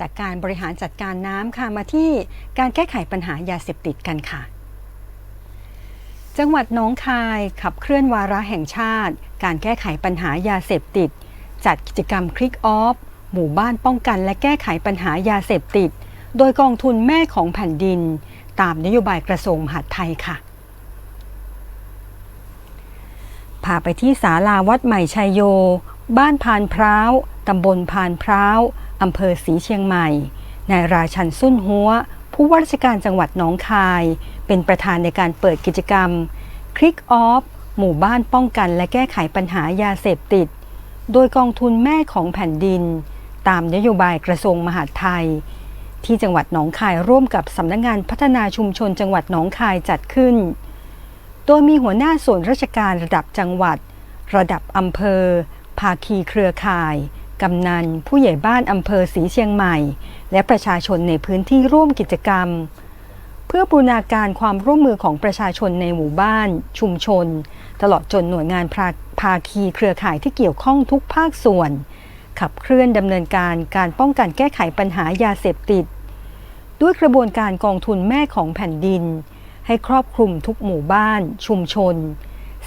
จากการบริหารจัดการน้ำค่ะมาที่การแก้ไขปัญหายาเสพติดกันค่ะ จังหวัดหน้องคายขับเคลื่อนวาระแห่งชาติ การแก้ไขปัญหายาเสพติด จัดกิจกรรมคลิกออฟหมู่บ้านป้องกันและแก้ไขปัญหายาเสพติด โดยกองทุนแม่ของแผ่นดิน ตามนโยบายกระทรวงมหาดไทยค่ะพาไปที่ศาลาวัดใหม่ชัยโย บ้านพานพร้าวตำบลพานพร้าว อำเภอศรีเชียงใหม่ นายราชันสุนหัว ผู้ว่าราชการจังหวัดหนองคาย เป็นประธานในการเปิดกิจกรรมคลิกออฟหมู่บ้านป้องกันและแก้ไขปัญหายาเสพติด โดยกองทุนแม่ของแผ่นดิน ตามนโยบายกระทรวงมหาดไทย ที่จังหวัดหนองคายร่วมกับสำนักงงานพัฒนาชุมชนจังหวัดหนองคายจัดขึ้น โดยมีหัวหน้าส่วนราชการระดับจังหวัด ระดับอำเภอ ภาคีเครือข่าย กำนัน ผู้ใหญ่บ้านอำเภอศรีเชียงใหม่ และประชาชนในพื้นที่ร่วมกิจกรรม เพื่อบูรณาการความร่วมมือของประชาชนในหมู่บ้าน ชุมชน ตลอดจนหน่วยงานภาภาคีเครือข่ายที่เกี่ยวข้องทุกภาคส่วน ขับเคลื่อนดำเนินการการป้องกันแก้ไขปัญหายาเสพติด ด้วยกระบวนการกองทุนแม่ของแผ่นดิน ให้ครอบคลุมทุกหมู่บ้าน ชุมชน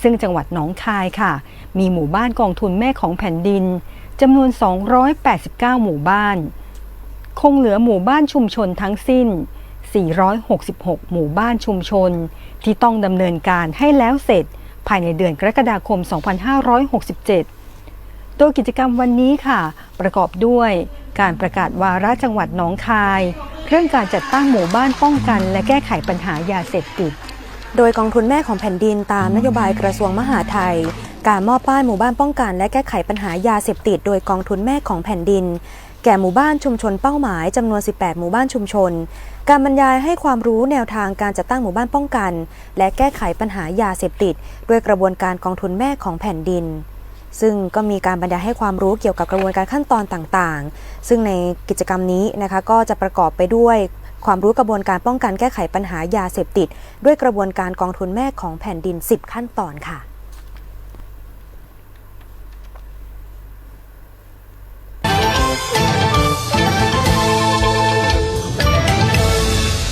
ซึ่งจังหวัดหนองคายค่ะ มีหมู่บ้านกองทุนแม่ของแผ่นดิน จำนวน 289 หมู่บ้าน คงเหลือหมู่บ้านชุมชนทั้งสิ้น 466 หมู่บ้านชุมชน ที่ต้องดำเนินการให้แล้วเสร็จ ภายในเดือนกรกฎาคม 2567 โดยกิจกรรมวันนี้ค่ะ ประกอบด้วยการประกาศวาระจังหวัดหนองคาย เรื่องการจัดตั้งหมู่บ้านป้องกัน และแก้ไขปัญหายาเสพติด โดยกองทุนแม่ของแผ่นดินตามนโยบายกระทรวงมหาดไทย การมอบป้ายหมู่บ้านป้องกัน และแก้ไขปัญหายาเสพติดโดยกองทุนแม่ของแผ่นดิน แก่หมู่บ้านชุมชนเป้าหมายจำนวน 18 หมู่บ้านชุมชน การบรรยายให้ความรู้แนวทางการจัดตั้งหมู่บ้านป้องกัน และแก้ไขปัญหายาเสพติดด้วยกระบวนการกองทุนแม่ของแผ่นดินซึ่งก็มีการบรรยายให้ความรู้เกี่ยวกับกระบวนการขั้นตอนต่างๆ ซึ่งในกิจกรรมนี้นะคะก็จะประกอบไปด้วยความรู้กระบวนการป้องกันแก้ไขปัญหายาเสพติด ด้วยกระบวนการกองทุนแม่ของแผ่นดิน 10 ขั้นตอนค่ะ